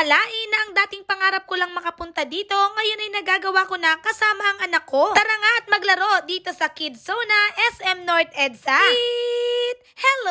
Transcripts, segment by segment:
akalain na ang dating pangarap ko lang makapunta dito, ngayon ay nagagawa ko na kasama ang anak ko. Tara nga at maglaro dito sa Kids Zona, SM North EDSA. Eat!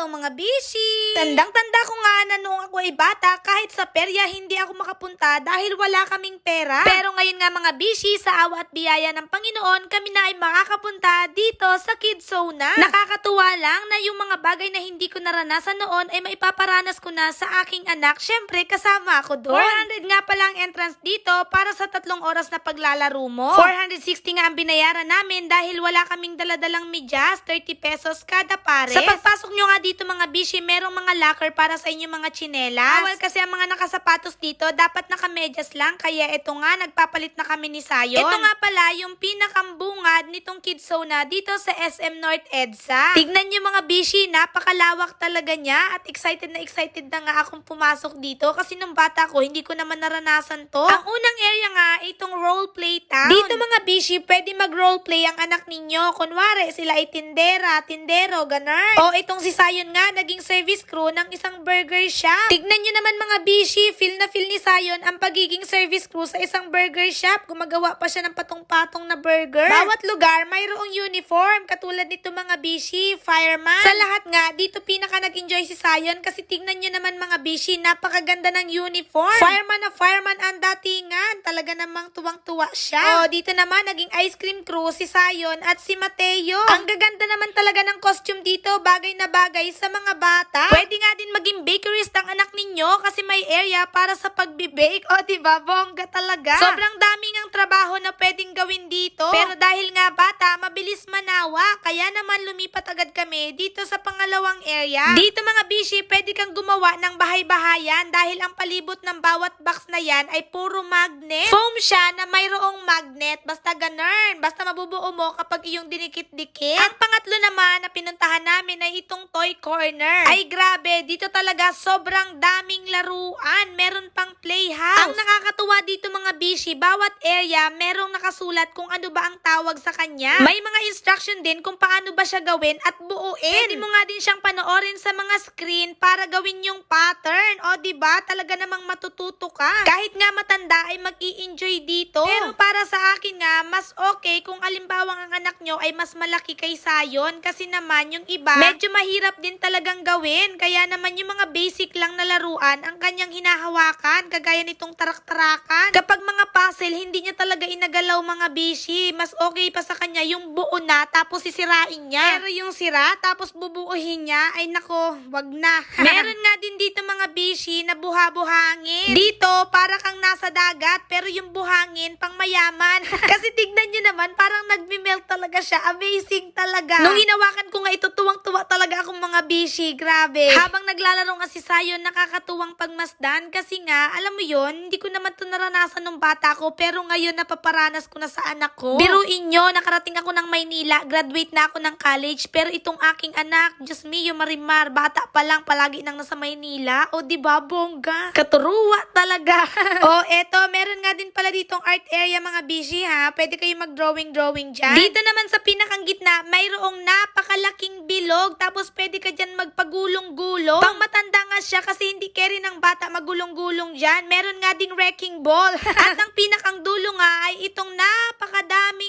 Hello mga bishi! Tandang-tanda ko nga na noong ako ay bata, kahit sa perya hindi ako makapunta dahil wala kaming pera. Pero ngayon nga mga bishi, sa awa at biyaya ng Panginoon, kami na ay makakapunta dito sa Kids Zona. Nakakatuwa lang na yung mga bagay na hindi ko naranasan noon ay maipaparanas ko na sa aking anak. Syempre, kasama ako doon. 400 nga pala ang entrance dito para sa tatlong oras na paglalaro mo. 460 nga ang binayaran namin dahil wala kaming daladalang medyas, 30 pesos kada pares. Sa pagpasok nyo nga dito mga bishi, merong mga locker para sa inyong mga tsinelas. Bawal kasi ang mga nakasapatos dito, dapat nakamedyas lang. Kaya ito nga, nagpapalit na kami ni Sayon. Ito nga pala yung pinakambungad nitong Kids Zona dito sa SM North EDSA. Tignan nyo mga bishi, napakalawak talaga niya at excited na excited na nga akong pumasok dito kasi nung bata ko, hindi ko naman naranasan to. Ang unang area nga, itong role play town. Dito mga bishi, pwede mag role play ang anak ninyo. Kunwari, sila ay tindera, tindero, ganun. O itong si Sayon nga, naging service crew ng isang burger shop. Tignan nyo naman mga bishi, feel na feel ni Sayon ang pagiging service crew sa isang burger shop. Gumagawa pa siya ng patong-patong na burger. Bawat lugar, mayroong uniform. Katulad nito mga bishi, fireman. Sa lahat nga, dito pinaka nag-enjoy si Sayon kasi tignan nyo naman mga bishi, napakaganda ng uniform. Fireman na fireman ang datingan. Talaga namang tuwang-tuwa siya. O, dito naman, naging ice cream crew si Sayon at si Mateo. Ang gaganda naman talaga ng costume dito, bagay na bagay sa mga bata. Pwede nga din maging bakerist ang anak ninyo kasi may area para sa pagbe-bake. O, diba? Bongga talaga. Sobrang daming ang mabilis manawa. Kaya naman lumipat agad kami dito sa pangalawang area. Dito mga bishi, pwede kang gumawa ng bahay-bahayan dahil ang palibot ng bawat box na yan ay puro magnet. Foam siya na mayroong magnet. Basta ganun. Basta mabubuo mo kapag iyong dinikit-dikit. Ang pangatlo naman na pinuntahan namin ay itong toy corner. Ay grabe, dito talaga sobrang daming laruan. Meron pang playhouse. Ang nakakatuwa dito mga bishi, bawat area merong nakasulat kung ano ba ang tawag sa kanya. May mga instruction din kung paano ba siya gawin at buuin. Pwede mo nga din siyang panoorin sa mga screen para gawin yung pattern. O di ba Talaga namang matututo ka. Kahit nga matanda ay mag-i-enjoy dito. Pero para sa akin nga, mas okay kung alimbawang ang anak nyo ay mas malaki kay Sayon kasi naman yung iba, medyo mahirap din talagang gawin. Kaya naman yung mga basic lang na laruan ang kanyang hinahawakan, kagaya nitong tarak-tarakan. Kapag mga puzzle, hindi niya talaga inagalaw mga bishi. Mas okay pa sa kanya yung buo na tapos sisirain niya. Pero yung sira tapos bubuuhin niya, ay nako, wag na. Meron nga din dito mga bishi na buha-buhangin. Dito, para kang nasa dagat, pero yung buhangin, pang mayaman. Kasi tignan naman, parang nagme-melt talaga siya. Amazing talaga. Nung hinawakan ko nga ito, tuwang-tuwa talaga akong mga bishi. Grabe. Habang naglalaro nga si Sayon, nakakatuwang pagmasdan. Kasi nga, alam mo yon hindi ko naman to naranasan nung bata ko, pero ngayon napaparanas ko na sa anak ko. Biruin nyo, nakarating ako ng Maynila, graduate na ako ng college, pero itong aking anak, Diyos mio, Marimar, bata pa lang, palagi nang nasa Maynila. O, di ba, bongga? Katuruwa talaga. o, eto, meron nga din pala ditong art area mga bishi ha. Pwede kayo mag-drawing-drawing dyan. Dito naman sa pinakang gitna, mayroong napakalaking bilog. Tapos pwede ka dyan magpagulong-gulong. Pang matanda nga siya kasi hindi carry ng bata magulong-gulong dyan. Meron nga ding wrecking ball. At ang pinakang dulo nga ay itong napakadaming bola.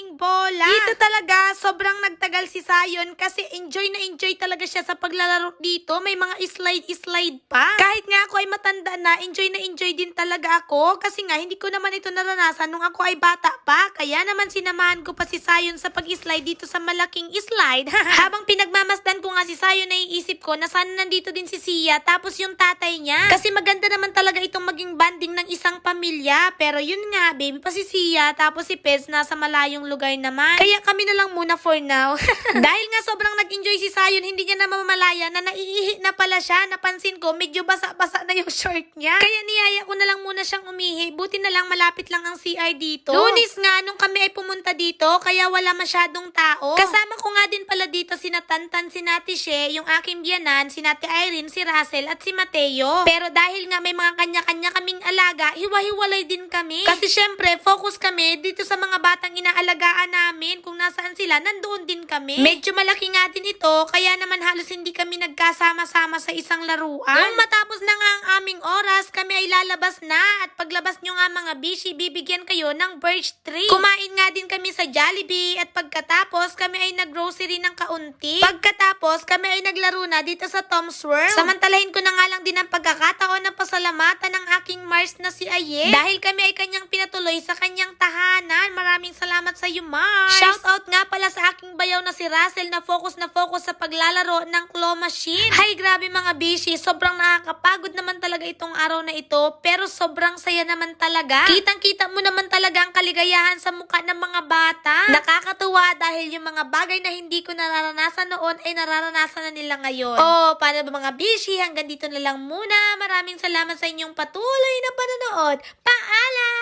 Dito talaga, sobrang nagtagal si Sayon kasi enjoy na enjoy talaga siya sa paglalaro dito. May mga slide-slide pa. Kahit nga ako ay matanda na, enjoy na enjoy din talaga ako. Kasi nga, hindi ko naman ito naranasan nung ako ay bata pa. Kaya naman sinamahan ko pa si Sayon sa pag-slide dito sa malaking slide. Habang pinagmamasdan ko nga si Sayon, naiisip ko na sana nandito din si Sia tapos yung tatay niya. Kasi maganda naman talaga itong maging banding ng isang pamilya. Pero yun nga, baby pa si Sia tapos si Pez nasa malayong lugar naman. Kaya kami na lang muna for now. Dahil nga sobrang nag-enjoy si Sayon, hindi niya na mamamalaya na naiihi na pala siya. Napansin ko, medyo basa-basa na yung short niya. Kaya niyaya ko na lang muna siyang umihi. Buti na lang malapit lang ang CR dito. Lunis nga, nung kami ay pumunta dito, kaya wala masyadong tao. Kasama ko nga din pala dito si Natantan, si Nati She, yung aking biyanan, si Nate Irene, si Russell at si Mateo. Pero dahil nga may mga kanya-kanya kaming alaga, hiwa-hiwalay din kami. Kasi syempre, focus kami dito sa mga batang inaalagaan namin. Kung nasaan sila, nandoon din kami. Medyo malaki nga din ito, kaya naman halos hindi kami nagkasama-sama sa isang laruan. Nung matapos na nga ang aming oras, kami ay lalabas na. At paglabas nyo nga mga bishi, bibigyan kayo ng birch tree. Kumain nga din kami sa Jollibee at pagkatapos kami ay naggrocery ng kaunti. Pagkatapos kami ay naglaro na dito sa Tom's World. Samantalahin ko na nga lang din ang pagkakataon ng pasalamatan ng aking Mars na si Aye. Dahil kami ay kanyang pinatuloy sa kanyang tahanan. Maraming salamat sa iyo, Mars. Shout out nga pala sa aking bayaw na si Russell na focus na focus sa paglalaro ng claw machine. Hay, grabe mga bishi. Sobrang nakakapagod naman talaga itong araw na ito. Pero sobrang saya naman talaga. Kitang-kita mo naman talaga ang kaligayahan sa mukha ng mga bata. Nakakatuwa dahil yung mga bagay na hindi ko nararanasan noon ay nararanasan na nila ngayon. Oh, paano ba mga bishi? Hanggang dito na lang muna. Maraming salamat sa inyong patuloy na panonood. Paalam!